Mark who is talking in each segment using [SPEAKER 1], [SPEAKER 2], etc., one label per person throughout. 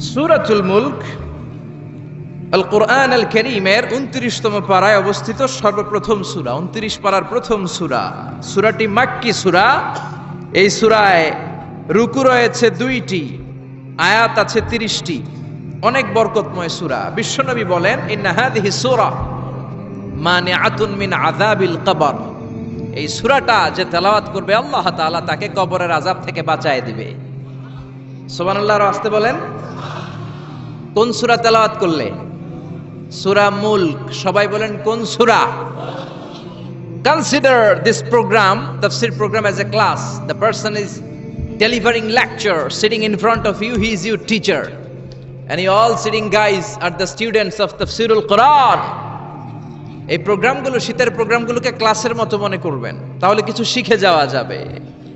[SPEAKER 1] সুরাতুল মুলক আল কোরআন আল করিমের উনত্রিশতম পাড়ায় অবস্থিত সর্বপ্রথম সুরা, উনত্রিশ পাড়ার প্রথম সুরা। সুরাটি মাক্কি সুরা। এই সুরায় রুকু রয়েছে দুইটি, আয়াত আছে তিরিশটি। অনেক বরকতময় সুরা। বিশ্বনবী বলেন ইন্নাহাদিহি সুরা মানে আতুন মিন আযাবিল কবর। এই সুরাটা যে তেলাওয়াত করবে, আল্লাহ তাকে কবরের আযাব থেকে বাঁচায় দিবে। সোমান আল্লাহ আসতে বলেন। কোন সুরা তেলাওয়াত করলে? সুরা মুলক, সবাই বলেন কোন সুরা? Consider this program the program as a class the person is delivering lecture sitting in front of you he is your teacher and you all sitting guys are the students of the সিরুল কোরআন এই প্রোগ্রামগুলো শীতের প্রোগ্রামগুলোকে ক্লাসের মতো মনে করবেন। তাহলে কিছু শিখে যাওয়া যাবে।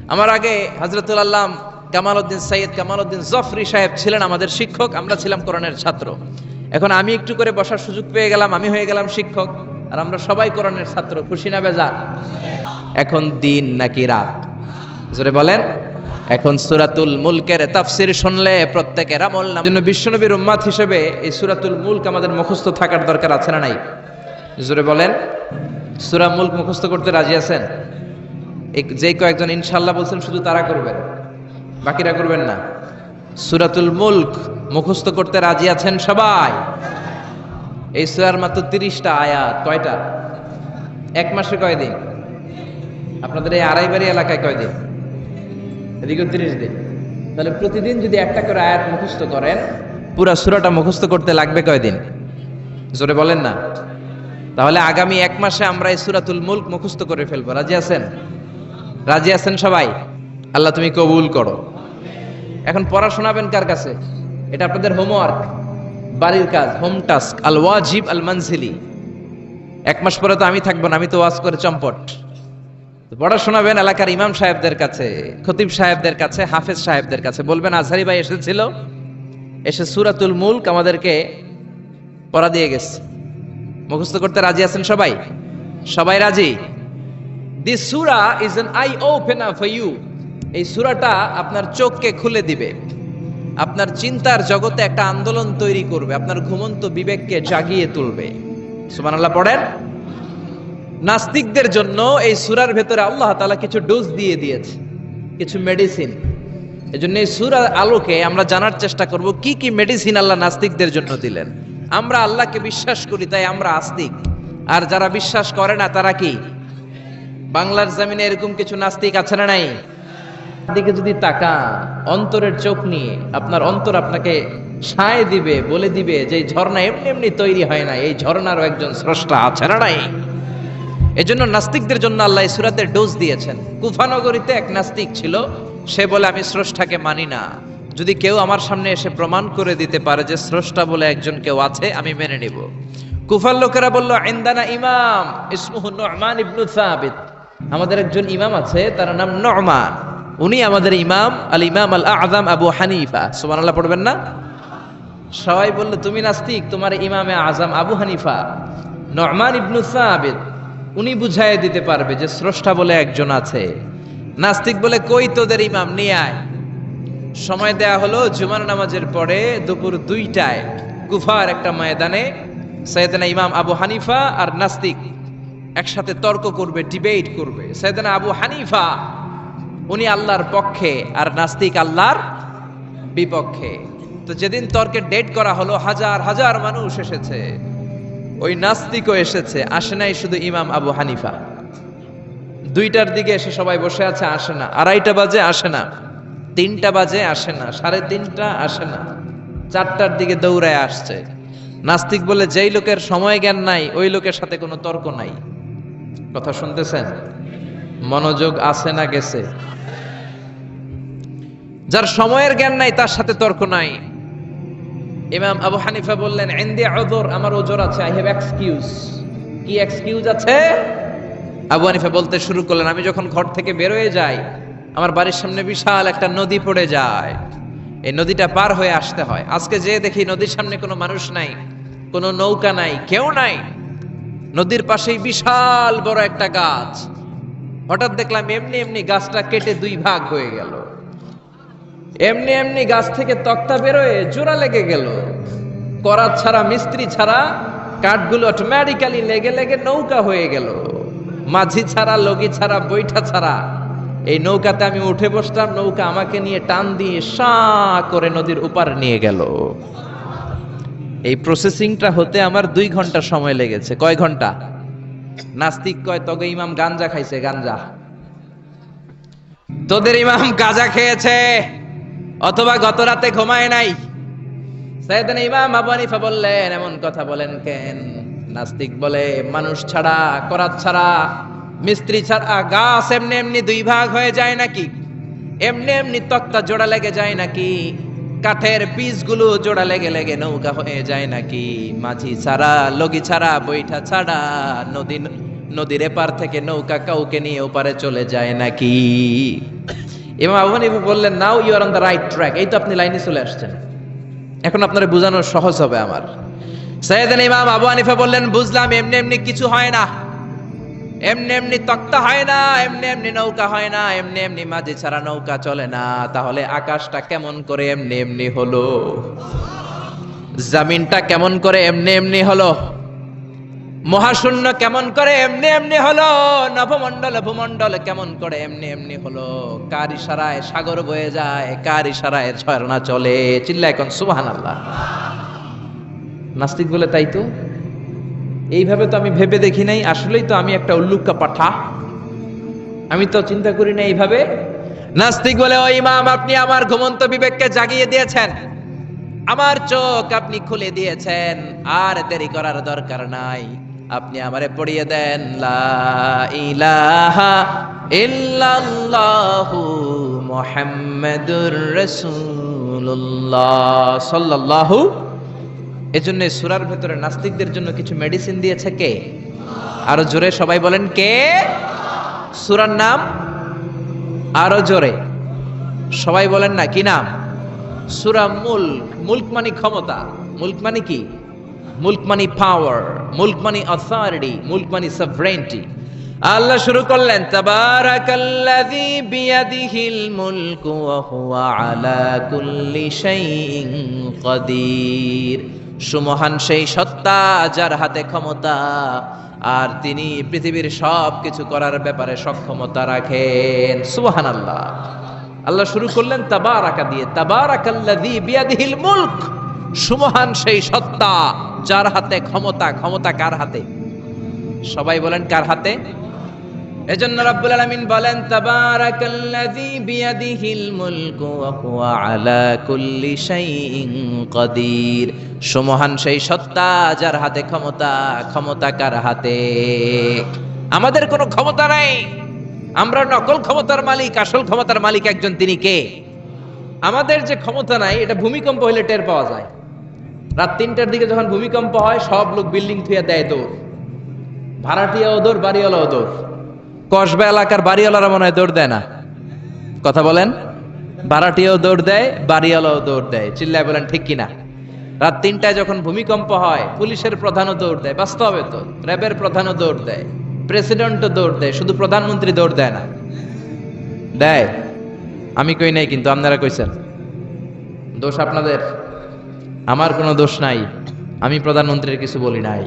[SPEAKER 1] আমার আগে হজরতুল আল্লাহ কামাল উদ্দিন সৈয়দ কামাল উদ্দিন জফরি সাহেব ছিলেন আমাদের শিক্ষক, আমরা ছিলাম কোরআনের ছাত্র। এখন আমি একটু করে বসার সুযোগ পেয়ে গেলাম, আমি হয়ে গেলাম শিক্ষক, আর আমরা সবাই কোরআনের ছাত্র, খুশি না বেজা এখন দিন নাকি রাত? জোরে বলেন। এখন সুরাতুল মুলকের তাফসির শুনলে প্রত্যেকের আমল নাম জন্য বিশ্বনবীর উম্মাত হিসেবে এই সুরাতুল মুলক আমাদের মুখস্থ থাকার দরকার আছে না নাই? জোরে বলেন। সুরা মুলক মুখস্থ করতে রাজি আছেন? যে কয়েকজন ইনশাল্লাহ বলছেন শুধু তারা করবেন। বাকিরা করবেন না। সুরাতুল মুলক মুখস্থ করতে রাজি আছেন সবাই? এই সুরার মাত্র তিরিশটা আয়াত, কয়টা? এক মাসে কয়দিন আপনাদের এই আড়াইবাড়ি এলাকায় কয়দিন এদিকে তিরিশ দিন। তাহলে প্রতিদিন যদি একটা করে আয়াত মুখস্থ করেন, পুরা সুরাটা মুখস্থ করতে লাগবে কয়দিন জোরে বলেন না। তাহলে আগামী এক মাসে আমরা এই সুরাতুল মুলক মুখস্থ করে ফেলব। রাজি আছেন? রাজি আছেন সবাই? আল্লাহ তুমি কবুল করো। এখন পড়া শোনাবেন কার কাছে? এটা আপনাদের হোমওয়ার্ক বাড়ির কাজ হোম টাস্ক আল ওয়াজিব আল মানজিলি এক মাস পরে তো আমি থাকব না, আমি তো ওয়াজ করে চম্পট। পড়া শোনাবেন এলাকার ইমাম সাহেবদের কাছে, খতিব সাহেবদের কাছে, হাফেজ সাহেবদের কাছে। বলবেন, আজহারি ভাই এসেছিল, এসে সুরাতুল মুলক আমাদেরকে পড়া দিয়ে গেছে। মুখস্থ করতে রাজি আছেন সবাই? সবাই রাজি? দিস সুরা is an eye opener for you এই সুরাটা আপনার চোখকে খুলে দিবে। আপনার চিন্তার জগতে একটা আন্দোলন তৈরি করবে, আপনার ঘুমন্ত বিবেককে জাগিয়ে তুলবে। সুবহানাল্লাহ, পড়েন? নাস্তিকদের জন্য এই সুরার ভেতরে আল্লাহ তালা কিছু ডোজ দিয়ে দিয়েছে, কিছু মেডিসিন। এজন্য এই সুরার আলোকে আমরা জানার চেষ্টা করব, কি কি মেডিসিন আল্লাহ নাস্তিকদের জন্য দিলেন? আমরা আল্লাহকে বিশ্বাস করি, তাই আমরা আস্তিক। আর যারা বিশ্বাস করে না, তারা কি? বাংলার জমিনে এরকম কিছু নাস্তিক আছে না নাই? দিকে যদি তাকা অন্তরের চোখ নিয়ে, আপনার অন্তর আপনাকে সায় দিবে, বলে দিবে যে ঝর্ণা এমনি এমনি তৈরি হয় না, এই ঝর্ণারও একজন স্রষ্টা আছে নাই? এজন্য নাস্তিকদের জন্য আল্লাহ এই সুরাতের ডোজ দিয়েছেন। কুফানগরীতে এক নাস্তিক ছিল, সে বলে, আমি স্রষ্টাকে মানি না। যদি কেউ আমার সামনে এসে প্রমাণ করে দিতে পারে যে স্রষ্টা বলে একজন কেউ আছে, আমি মেনে নিব। কুফার লোকেরা বলল, ইন্দানা ইমাম, ইসমুহু নু'মান ইবনু সাবিত। আমাদের একজন ইমাম আছে, তার নাম নরমান উনি আমাদের ইমাম, আল ইমাম আল আযম আবু হানিফা। সুবহানাল্লাহ, পড়বেন না? সবাই বলল, তুমি নাস্তিক, তোমার ইমামে আজম আবু হানিফা। নরমান ইবনু সাবিত, উনি বুঝাই দিতে পারবে যে স্রষ্টা বলে একজন আছে। নাস্তিক বলে, কই তোদের ইমাম? নিয়ে আয়। সময় দেয়া হলো, জুমার নামাজের পরে দুপুর দুইটায় গুফার একটা ময়দানে সৈয়দনা ইমাম আবু হানিফা আর নাস্তিক একসাথে তর্ক করবে, ডিবেট করবে। সৈয়দনা আবু হানিফা উনি আল্লাহর পক্ষে আর নাস্তিক আল্লাহর বিপক্ষে। তো যেদিন তর্কে ডেট করা হলো, হাজার হাজার মানুষ এসেছে। ওই নাস্তিকও এসেছে, আসে নাই শুধু ইমাম আবু হানিফা। দুইটার দিকে এসে সবাই বসে আছে, আসে না। আড়াইটা বাজে, আসে না। তিনটা বাজে, আসে না। সাড়ে তিনটা, আসে না। চারটার দিকে দৌড়ায় আসছে। নাস্তিক বলে, যেই লোকের সময় জ্ঞান নাই, ওই লোকের সাথে কোনো তর্ক নাই। কথা শুনতেছেন? মনোযোগ আছে না গেছে? যার সময়ের জ্ঞান নাই, তার সাথে তর্ক নাই। ইমাম আবু হানিফা বললেন এন্দি আদর আমার ওজোর আছে আই হ্যাভ এক্সকিউজ কি এক্সকিউজ আছে? আবু হানিফা বলতে শুরু করলেন, আমি যখন ঘর থেকে বেরোয় যাই, আমার বাড়ির সামনে বিশাল একটা নদী পড়ে যায়। এই নদীটা পার হয়ে আসতে হয়। আজকে যে দেখি নদীর সামনে কোনো মানুষ নাই, কোনো নৌকা নাই, কেউ নাই। নদীর পাশেই বিশাল বড় একটা গাছ। হঠাৎ দেখলাম, এমনি এমনি গাছটা কেটে দুই ভাগ হয়ে গেল। এমনি এমনি গাছ থেকে তক্তা বেরোয়, জোড়া লেগে গেল। করাত ছাড়া, মিস্ত্রি ছাড়া, কাঠগুলো অটোমেটিক্যালি লেগে লেগে নৌকা হয়ে গেল। মাঝি ছাড়া, লগি ছাড়া, বৈঠা ছাড়া। এই নৌকাতে আমি উঠে বসলাম, নৌকা আমাকে নিয়ে টান দিয়ে সা করে নদীর উপার নিয়ে গেল। এই প্রসেসিংটা হতে আমার দুই ঘণ্টা সময় লেগেছে। কয় ঘণ্টা? নাস্তিক কয় তবে ইমাম গাঞ্জা খাইছে, গাঞ্জা। তোদের ইমাম গাঁজা খেয়েছে। অথবা গত রাতে ঘুমায় নাই। সাইয়েদনা ইমাম আবু হানিফা বললেন, এমন কথা বলেন কেন? নাস্তিক বলে, মানুষ ছাড়া, করাত ছাড়া, মিস্ত্রি ছাড়া গাছ এমনি এমনি দুই ভাগ হয়ে যায় নাকি? এমনি এমনি তক্তা জোড়া লেগে যায় নাকি? কাঠের পিসগুলো জোড়া লেগে লেগে নৌকা হয়ে যায় নাকি? মাঝি ছাড়া, লগি ছাড়া, বৈঠা ছাড়া, নদী, নদীর এপার থেকে নৌকা কাউকে নিয়ে ওপারে চলে যায় নাকি? ইমাম আবু হানিফা বললেন now you are on the right track এই তো আপনি লাইনে চলে আসছেন। এখন আপনারা বোঝানো সহজ হবে আমার। সৈয়দিন ইমাম আবু হানিফা বললেন, বুঝলাম, এমনি এমনি কিছু হয় না। এমনি এমনি তক্তা হয় না, এমনি এমনি নৌকা হয় না, এমনি এমনি মাঝে ছাড়া নৌকা চলে না। তাহলে আকাশটা কেমন করে এমনি এমনি হলো? জামিনটা কেমন করে এমনি এমনি হলো? মহাশূন্য কেমন করে? এমনি এমনি হলো। নভমণ্ডল, ভূমণ্ডল কেমন করে? এমনি এমনি হলো। কার ইশারায় সাগর বয়ে যায়, কার ইশারায় ঝর্ণা চলে? চিল্লা এখন সুবহান আল্লাহ নাস্তিক বলে তাই তো? এইভাবে তো আমি ভেবে দেখি নাই। আসলেই তো আমি একটা উল্লুক্কা পাঠা। আমি তো চিন্তা করি না এইভাবে। নাস্তিক বলে, ও ইমাম, আপনি আমার ঘুমন্ত বিবেককে জাগিয়ে দিয়েছেন। আমার চোখ আপনি খুলে দিয়েছেন। আর দেরি করার দরকার নাই। আপনি আমারে পড়িয়ে দেন, লা ইলাহা ইল্লাল্লাহু মুহাম্মাদুর রাসূলুল্লাহ সাল্লাল্লাহু এজন্য সুরার ভেতরে নাস্তিকদের জন্য কিছু মেডিসিন দিয়েছে কে? আরও জোরে সবাই বলেন কে? সুরার নাম? আরও জোরে। সবাই বলেন না, কি নাম? সুরা মুল্ক। মুল্ক মানে ক্ষমতা। মুল্ক মানে কি? মুল্ক মানে পাওয়ার, মুল্ক মানে অথরিটি, মুল্ক মানে সভরেন্টি আল্লাহ শুরু করলেন, তাবারাকাল্লাযী বিয়াদিহিল মুলকু ওয়া হুয়া আলা কুল্লি শাইইন কাদির সুমহান সেই সত্তা যার হাতে ক্ষমতা, আর তিনি পৃথিবীর সব কিছু করার ব্যাপারে সক্ষমতা রাখেন। সুবহানাল্লাহ। আল্লাহ শুরু করলেন, তাবারাকা দিয়ে, তাবারাকাল্লাযী বিয়াদিহিল মুলক। সুমহান সেই সত্তা যার হাতে ক্ষমতা ক্ষমতা কার হাতে? সবাই বলেন কার হাতে? এজন্য রাব্বুল আলামিন বলেন, তাবারাকাল্লাযী বিয়াদিহিল মুলকু ওয়া হুয়া আলা কুল্লি সুমহান সেই সত্তা যার হাতে ক্ষমতা ক্ষমতা কার হাতে? আমাদের কোনো ক্ষমতা নাই। আমরা নকল ক্ষমতার মালিক, আসল ক্ষমতার মালিক একজন তিনি কে? আমাদের যে ক্ষমতা নাই, এটা ভূমিকম্প হলে টের পাওয়া যায়। রাত তিনটার দিকে যখন ভূমিকম্প হয়, সব লোক বিল্ডিং থুয়ে দেয় দৌড়। ভাড়াটিয়া দৌড় বাড়িওয়ালা দৌড়। কসবা এলাকার বাড়িওয়ালারা মনে হয় দৌড় দেয় না। কথা বলেন? ভাড়াটিয়াও দৌড় দেয়, বাড়িওয়ালাও দৌড় দেয়। চিল্লায় বলেন, ঠিক কিনা? রাত তিনটায় যখন ভূমিকম্প হয়, পুলিশের প্রধানও দৌড় দেয়, বাস্তবে তো। র্যাবের প্রধানও দৌড় দেয়, প্রেসিডেন্টও দৌড় দেয়, শুধু প্রধানমন্ত্রী দৌড় দেয় না। দেয়। আমি কই নাই কিন্তু, আপনারা কইছেন। দোষ আপনাদের। আমার কোনো দোষ নাই। আমি প্রধানমন্ত্রীর কিছু বলি নাই।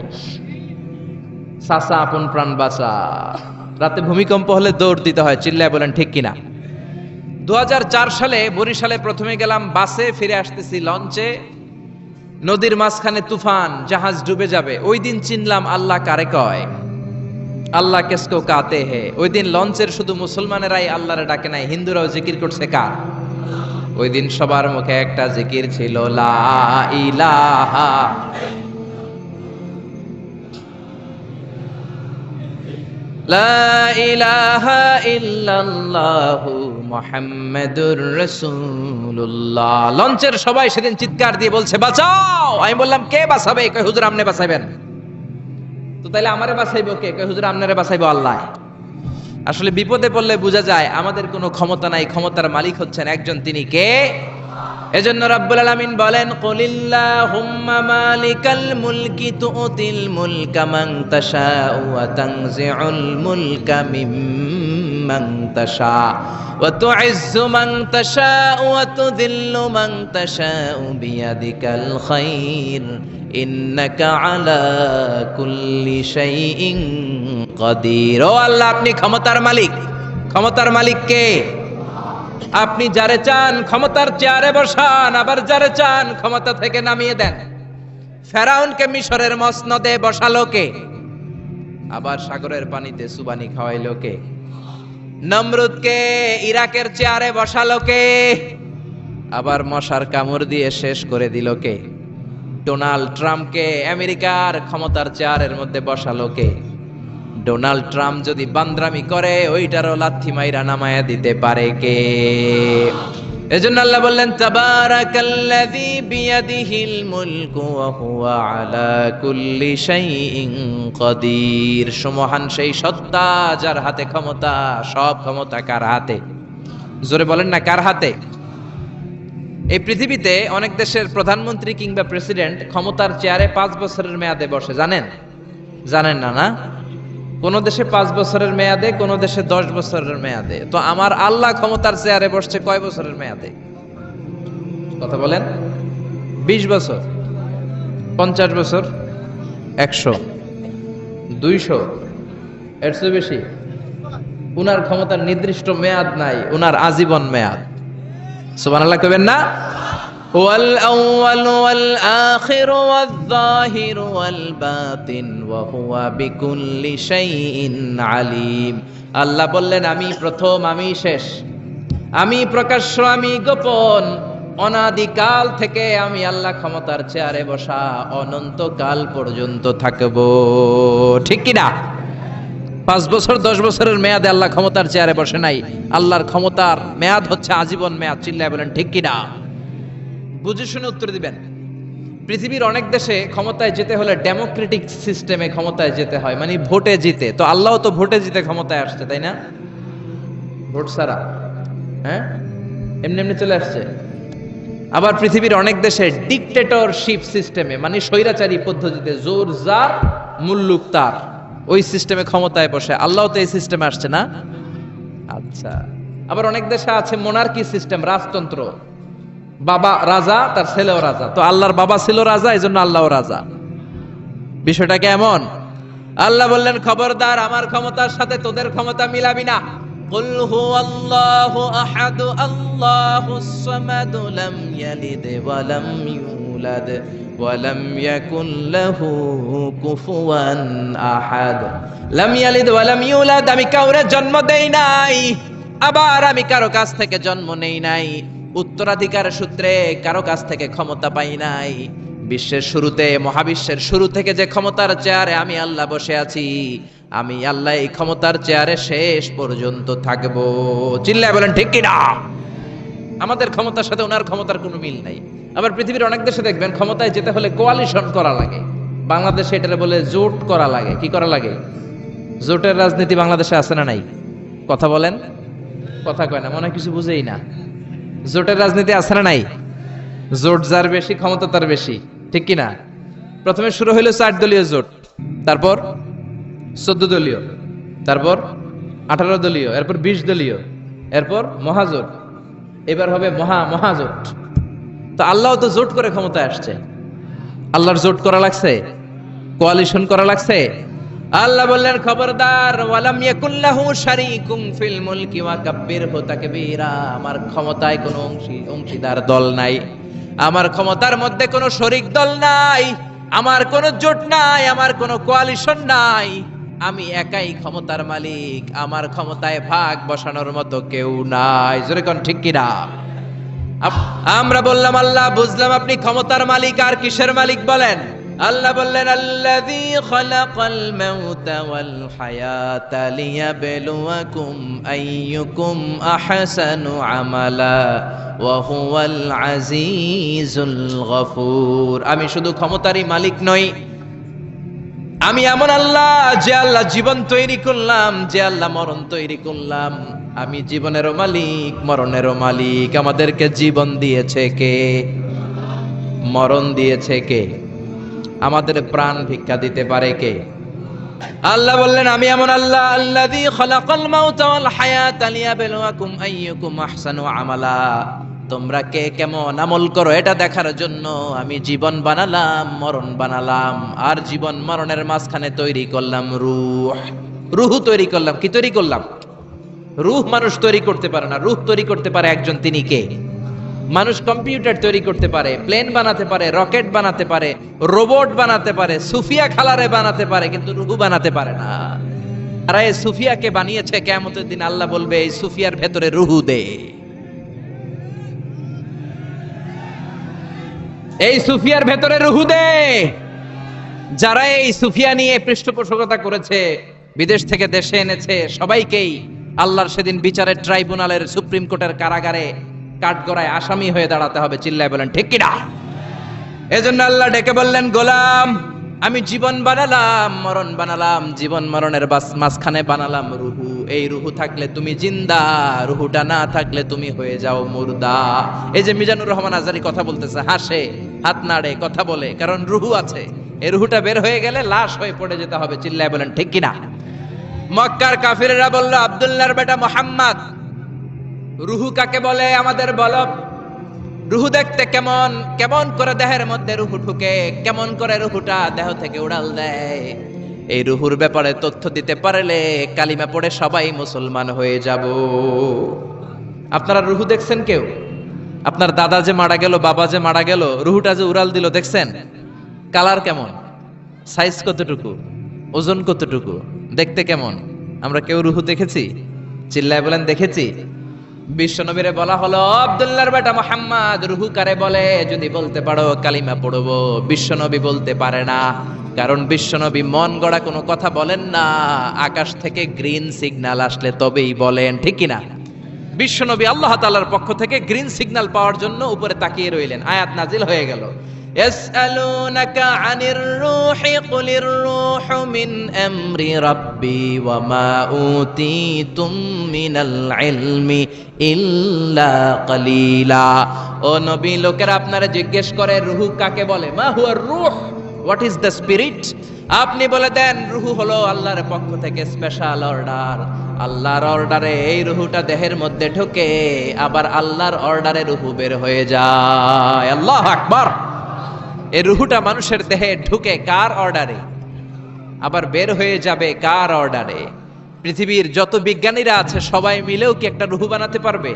[SPEAKER 1] সাসা আপন প্রাণ বাঁচা। রাতে ভূমিকম্প হলে দৌড় দিতে হয়, চিল্লায় বলেন, ঠিক কিনা? দু হাজার চার সালে বরিশালে প্রথমে গেলাম বাসে, ফিরে আসতেছি লঞ্চে। নদীর মাঝখানে তুফান, জাহাজ ডুবে যাবে। ওই দিন চিনলাম আল্লাহ কারে কয়? আল্লাহ কেসকো কাতে হে। ওই দিন লঞ্চের শুধু মুসলমানেরাই আল্লাহরে ডাকে নাই, হিন্দুরাও জিকির করছে কার? ওই দিন সবার মুখে একটা জিকির ছিল লঞ্চের সবাই সেদিন চিৎকার দিয়ে বলছে, বাঁচাও! আমি বললাম, কে বাঁচাবে? কই হুজুর আপনি বাঁচাবেন তো তাহলে আমারে বাঁচাইবো কে? কই হুজুর আপনারে বাঁচাইবো আল্লাহ। আসলে বিপদে পড়লে বোঝা যায় আমাদের কোনো ক্ষমতা নাই, ক্ষমতার মালিক হচ্ছেন একজন তিনি কে? এজন্য রাব্বুল আলামিন বলেন, কুলিল্লাহুম্মা মালিকাল মুলকি তুতিল মুলকা মান তাশা ওয়া তানজিউল মুলকা মিম্মান তাশা ওয়া তুইজ্জু মান তাশা ওয়া তুযিল্লু মান তাশা বিয়াদিকাল খাইর। ইন্নাকা আলা কুল্লি শাইইন কদির। ও আল্লাহ, আপনি ক্ষমতার মালিক। ক্ষমতার মালিক কে? আপনি যারে চান ক্ষমতার চেয়ারে বসান, আবার যারে চান ক্ষমতা থেকে নামিয়ে দেন। ফেরাউনকে মিশরের মসনদে বসালো কে? আবার সাগরের পানিতে সুবানি খাওয়াইলো কে? নমরুদকে ইরাকের চেয়ারে বসালো কে? আবার মশার কামড় দিয়ে শেষ করে দিল কে? ডোনাল্ড ট্রাম্পকে আমেরিকার ক্ষমতার চেয়ারের মধ্যে বসালো কে? ডোনাল্ড ট্রাম্প যদি বান্দ্রামি করে, ওইটারও লাথি মাইরা নামায়া দিতে পারে কে? এজন্য আল্লাহ বললেন, তাবারাকাল্লাযী বিয়াদিহিল মুলকু ওয়া হুয়া আলা কুল্লি শাইইন কাদির। সমহান সেই সত্তা যার হাতে ক্ষমতা, সব ক্ষমতা কার হাতে? জোরে বলেন না, কার হাতে? এই পৃথিবীতে অনেক দেশের প্রধানমন্ত্রী কিংবা প্রেসিডেন্ট ক্ষমতার চেয়ারে পাঁচ বছরের মেয়াদে বসে, জানেন? জানেন না না? কোন দেশে পাঁচ বছরের মেয়াদে, কোন দেশে দশ বছরের মেয়াদে। তো আমার আল্লাহ ক্ষমতার চেয়ারে বসছে কয় বছরের মেয়াদে? কথা বলেন। বিশ বছর, পঞ্চাশ বছর, একশো, দুইশো, এর চেয়ে বেশি। উনার ক্ষমতার নির্দিষ্ট মেয়াদ নাই, উনার আজীবন মেয়াদ। সুবান আল্লাহ কবেন না? والأول والآخر والظاهر والباطن وهو بكل شيء عليم আল্লাহ বললেন আমি প্রথম আমি শেষ আমি প্রকাশ্য আমি গোপন অনাদিকাল থেকে আমি আল্লাহ ক্ষমতার চেয়ারে বসা অনন্তকাল পর্যন্ত থাকব ঠিক কিনা পাঁচ বছর দশ বছরের মেয়াদে আল্লাহ ক্ষমতার চেয়ারে বসে নাই আল্লাহর ক্ষমতার মেয়াদ হচ্ছে আজীবন মেয়াদ চিল্লায় বলেন ঠিক কিনা বুঝে শুনে উত্তর দিবেন। পৃথিবীর অনেক দেশে ক্ষমতায় যেতে হলে ডেমোক্রেটিক সিস্টেমে ক্ষমতায় যেতে হয় মানে ভোটে জিতে। তো আল্লাহ তো ভোটে জিতে ক্ষমতায় আসছে, তাই না? ভোট ছাড়া হ্যাঁ? এমনি এমনি চলে আসছে। আবার পৃথিবীর অনেক দেশে ডিকটেটরশিপ সিস্টেমে মানে স্বৈরাচারী পদ্ধতিতে জোর যার মুল্লুক, তার, ওই সিস্টেমে ক্ষমতায় বসে। আল্লাহ তো এই সিস্টেমে আসছে না? আচ্ছা। আবার অনেক দেশে আছে মোনার্কি সিস্টেম রাজতন্ত্র। বাবা রাজা তার ছেলেও রাজা তো আল্লাহর বাবা ছিল রাজা এই জন্য আল্লাহও রাজা বিষয়টা কেমন আল্লাহ বললেন খবরদার আমার ক্ষমতার সাথে তোদের ক্ষমতা মিলাবি না قل هو الله أحد الله الصمد لم يلد ولم يولد ولم يكن له كفوا أحد لم يلد ولم يولد আমি কাউরে জন্ম দেই নাই আবার আমি কারো কাছ থেকে জন্ম নেই নাই উত্তরাধিকার সূত্রে কারও কাছ থেকে ক্ষমতা পাই নাই। বিশ্বের শুরুতে, মহাবিশ্বের শুরু থেকে যে ক্ষমতার চেয়ারে আমি আল্লাহ বসে আছি, আমি আল্লাহ এই ক্ষমতার চেয়ারে শেষ পর্যন্ত থাকব। চিল্লায় বলেন, ঠিক কিনা? আমাদের ক্ষমতার সাথে ওনার ক্ষমতার কোনো মিল নাই। আবার পৃথিবীর অনেক দেশে দেখবেন, ক্ষমতায় যেতে হলে কোয়ালিশন করা লাগে। বাংলাদেশে এটারে বলে জোট করা লাগে। কি করা লাগে? জোটের রাজনীতি বাংলাদেশে আছে না নাই? কথা বলেন? কথা কয় না, মনে কিছু বুঝেই না। জোটের রাজনীতি আছে না নাই? জোট যার বেশি, ক্ষমতা তার বেশি, ঠিক কি না প্রথমে শুরু হইল চার দলীয় জোট, তারপর চোদ্দ দলীয়, তারপর আঠারো দলীয়, এরপর বিশ দলীয়, এরপর মহাজোট, এবার হবে মহা, মহাজোট। তো আল্লাহ তো জোট করে ক্ষমতায় আসছে। আল্লাহর জোট করা লাগছে কোয়ালিশন করা লাগছে আল্লাহ বললেন, খবরদার, ওয়ালাম ইয়াকুল্লাহু শারীকুম ফিল মুলকি ওয়া কাব্বিরহু তাকবীরা, আমার ক্ষমতায় কোনো অংশী, অংশীদার দল নাই। আমার ক্ষমতার মধ্যে কোনো শরিক দল নাই, আমার কোনো জোট নাই, আমার কোনো কোয়ালিশন নাই। আমি একাই ক্ষমতার মালিক, আমার ক্ষমতায় ভাগ বসানোর মতো কেউ নাই। জোরে কোন ঠিক কিনা? আমরা বললাম, আল্লাহ, বুঝলাম আপনি ক্ষমতার মালিক, আর কিসের মালিক বলেন? আল্লাহ বললেন, আল্লাযী খালাকাল মাউতা ওয়াল হায়াতা লিয়াবলুয়াকুম আইয়ুকুম আহসানু আমালা ওয়া আজিজুল গফুর। আমি শুধু ক্ষমতারই মালিক নই, আমি এমন আল্লাহ যে আল্লাহ জীবন তৈরি করলাম, যে আল্লাহ মরণ তৈরি করলাম। আমি জীবনেরও মালিক, মরণেরও মালিক। আমাদেরকে জীবন দিয়েছে কে? মরণ দিয়েছে কে? আমাদের প্রাণ ভিক্ষা দিতে পারে কে? আল্লাহ বললেন, আমি এমন আল্লাহ আল্লাযী খালাকাল মাউতা ওয়াল হায়াতা লিয়াবলুয়াকুম আইয়ুকুম আহসানু আমালা। তোমরা কে কেমন আমল করো এটা দেখার জন্য আমি জীবন বানালাম, মরণ বানালাম, আর জীবন মরণের মাঝখানে তৈরি করলাম রূহ। রুহ তৈরি করলাম, কি তৈরি করলাম? রুহ মানুষ তৈরি করতে পারে না, রুহ তৈরি করতে পারে একজন, তিনি কে? মানুষ কম্পিউটার তৈরি করতে পারে, প্লেন বানাতে পারে, রকেট বানাতে পারে, রোবট বানাতে পারে, সুফিয়া খালারে বানাতে পারে, কিন্তু রুহু বানাতে পারে না। আর এই সুফিয়াকে বানিয়েছে কেমতের দিন আল্লাহ বলবে, এই সুফিয়ার ভেতরে রুহু দে। এই সুফিয়ার ভেতরে রুহু দে। যারা এই সুফিয়া নিয়ে পৃষ্ঠপোষকতা করেছে, বিদেশ থেকে দেশে এনেছে, সবাইকেই আল্লাহর সেদিন বিচারের ট্রাইব্যুনালের সুপ্রিম কোর্টের কারাগারে কাঠগড়ায় আসামি হয়ে দাঁড়াতে হবে, চিল্লায় বলেন, ঠিক কিনা? এজন্য আল্লাহ ডেকে বললেন, গোলাম, আমি জীবন বানালাম, মরণ বানালাম, জীবন মরণের মাঝখানে বানালাম রুহু। এই রুহু থাকলে তুমি জিন্দা, রুহুটা না থাকলে তুমি হয়ে যাও মুর্দা। এই যে মিজানুর রহমান আজারি কথা বলতেছে, হাসে, হাত নাড়ে, কথা বলে, কারণ রুহু আছে। এই রুহুটা বের হয়ে গেলে লাশ হয়ে পড়ে যেতে হবে, চিল্লায় বলেন, ঠিক কিনা? মক্কার কাফিরেরা বলল, আবদুল্লাহর বেটা মোহাম্মদ রুহু কাকে বলে? আমাদের বলো। রুহু দেখতে কেমন? কেমন করে দেহের মধ্যে রুহু ঢুকে? কেমন করে রুহুটা দেহ থেকে উড়াল দেয়? এই রুহুর ব্যাপারে তথ্য দিতে পারলে কালিমা পড়ে সবাই মুসলমান হয়ে যাব। আপনারা রুহু দেখছেন কেউ? আপনার দাদা যে মারা গেল, বাবা যে মারা গেল, রুহুটা যে উড়াল দিল, দেখছেন? কালার কেমন? সাইজ কতটুকু? ওজন কতটুকু? দেখতে কেমন? আমরা কেউ রুহু দেখেছি? চিল্লায় বলেন, দেখেছি? বিশ্বনবীরে বলা হলো, আব্দুল্লাহর বেটা মোহাম্মদ রুহু কারে বলে? যদি বলতে পারো, কালিমা পড়ব। বিশ্বনবী বলতে পারে না, কারণ বিশ্বনবী মন গড়া কোনো কথা বলেন না। আকাশ থেকে গ্রিন সিগন্যাল আসলে তবেই বলেন, ঠিক কি না বিশ্বনবী আল্লাহ তালার পক্ষ থেকে গ্রিন সিগন্যাল পাওয়ার জন্য উপরে তাকিয়ে রইলেন। আয়াত নাজিল হয়ে গেল। يسألونك عن الروح قل الروح من أمر ربي وما أوتيتم من العلم إلا قليلا ও নবী লোকেরা আপনারা জিজ্ঞেস করে রুহু কাকে বলে মা হুয়া রূহ হোয়াট ইজ দ্য স্পিরিট আপনি বলে দেন রুহু হলো আল্লাহর পক্ষ থেকে স্পেশাল অর্ডার আল্লাহর অর্ডারে এই রুহুটা দেহের মধ্যে ঢোকে আবার আল্লাহর অর্ডারে রুহু বের হয়ে যায় আল্লাহ আকবার এই রুহুটা মানুষের দেহে ঢুকে কার অর্ডারে? আবার বের হয়ে যাবে কার অর্ডারে? পৃথিবীর যত বিজ্ঞানীরা আছে, সবাই মিলেও কি একটা রুহু বানাতে পারবে?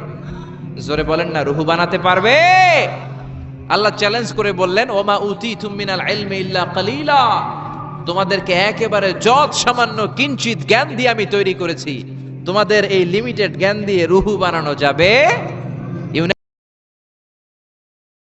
[SPEAKER 1] জোরে বলেন না, রুহু বানাতে পারবে? আল্লাহ চ্যালেঞ্জ করে বললেন, ওমা উতি তুমিনাল ইলমি ইল্লা কালিলা। তোমাদেরকে একেবারে যত সামান্য কিঞ্চিত জ্ঞান দিয়ে আমি তৈরি করেছি। তোমাদের এই লিমিটেড জ্ঞান দিয়ে রুহু বানানো যাবে